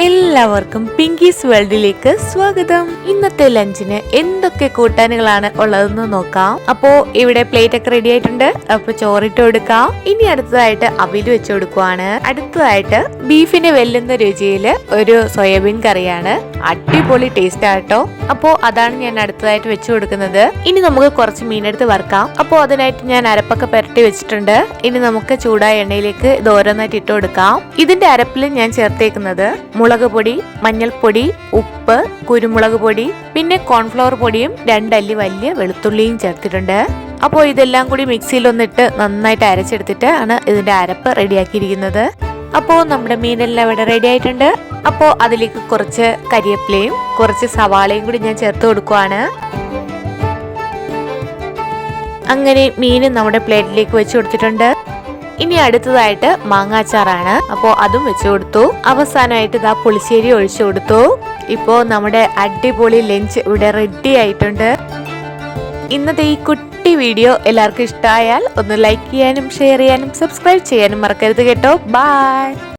എല്ലാവർക്കും പിങ്കീസ് വേൾഡിലേക്ക് സ്വാഗതം. ഇന്നത്തെ ലഞ്ചിന് എന്തൊക്കെ കൂട്ടാനുകളാണ് ഉള്ളതെന്ന് നോക്കാം. അപ്പോ ഇവിടെ പ്ലേറ്റ് ഒക്കെ റെഡി ആയിട്ടുണ്ട്. അപ്പൊ ചോറിട്ട് കൊടുക്കാം. ഇനി അടുത്തതായിട്ട് അവിൽ വെച്ച് കൊടുക്കുവാണ്. അടുത്തതായിട്ട് ബീഫിനെ വെല്ലുന്ന രുചിയിൽ ഒരു സോയാബീൻ കറിയാണ്. അടിപൊളി ടേസ്റ്റ് ആട്ടോ അപ്പോ അതാണ് ഞാൻ അടുത്തതായിട്ട് വെച്ചു കൊടുക്കുന്നത്. ഇനി നമുക്ക് കുറച്ച് മീനെടുത്ത് വറുക്കാം. അപ്പോൾ അതിനായിട്ട് ഞാൻ അരപ്പൊക്കെ പുരട്ടി വെച്ചിട്ടുണ്ട്. ഇനി നമുക്ക് ചൂടായ എണ്ണയിലേക്ക് ഇത് ഓരോന്നായിട്ട് ഇട്ട് കൊടുക്കാം. ഇതിന്റെ അരപ്പിൽ ഞാൻ ചേർത്തേക്കുന്നത് മുളക് പൊടി മഞ്ഞൾപ്പൊടി ഉപ്പ് കുരുമുളക് പൊടി പിന്നെ കോൺഫ്ലവർ പൊടിയും രണ്ടല്ലി വലിയ വെളുത്തുള്ളിയും ചേർത്തിട്ടുണ്ട്. അപ്പോൾ ഇതെല്ലാം കൂടി മിക്സിയിൽ ഒന്നിട്ട് നന്നായിട്ട് അരച്ചെടുത്തിട്ട് ആണ് ഇതിന്റെ അരപ്പ് റെഡിയാക്കിയിരിക്കുന്നത്. അപ്പോൾ നമ്മുടെ മീനെല്ലാം ഇവിടെ റെഡി ആയിട്ടുണ്ട്. അപ്പോൾ അതിലേക്ക് കുറച്ച് കരിയപ്പിലയും കുറച്ച് സവാളയും കൂടി ഞാൻ ചേർത്ത് കൊടുക്കുവാണ്. അങ്ങനെ മീൻ നമ്മുടെ പ്ലേറ്റിലേക്ക് വെച്ച് കൊടുത്തിട്ടുണ്ട്. ഇനി അടുത്തതായിട്ട് മാങ്ങാച്ചാറാണ്. അപ്പോൾ അതും വെച്ചു കൊടുത്തു. അവസാനമായിട്ട് ഇതാ പുളിശ്ശേരി ഒഴിച്ചു കൊടുത്തു. ഇപ്പോൾ നമ്മുടെ അടിപൊളി ലഞ്ച് ഇവിടെ റെഡി ആയിട്ടുണ്ട്. ഇന്നത്തെ ഈ കുട്ടി വീഡിയോ എല്ലാവർക്കും ഇഷ്ടമായാൽ ഒന്ന് ലൈക്ക് ചെയ്യാനും ഷെയർ ചെയ്യാനും സബ്സ്ക്രൈബ് ചെയ്യാനും മറക്കരുത് കേട്ടോ. ബൈ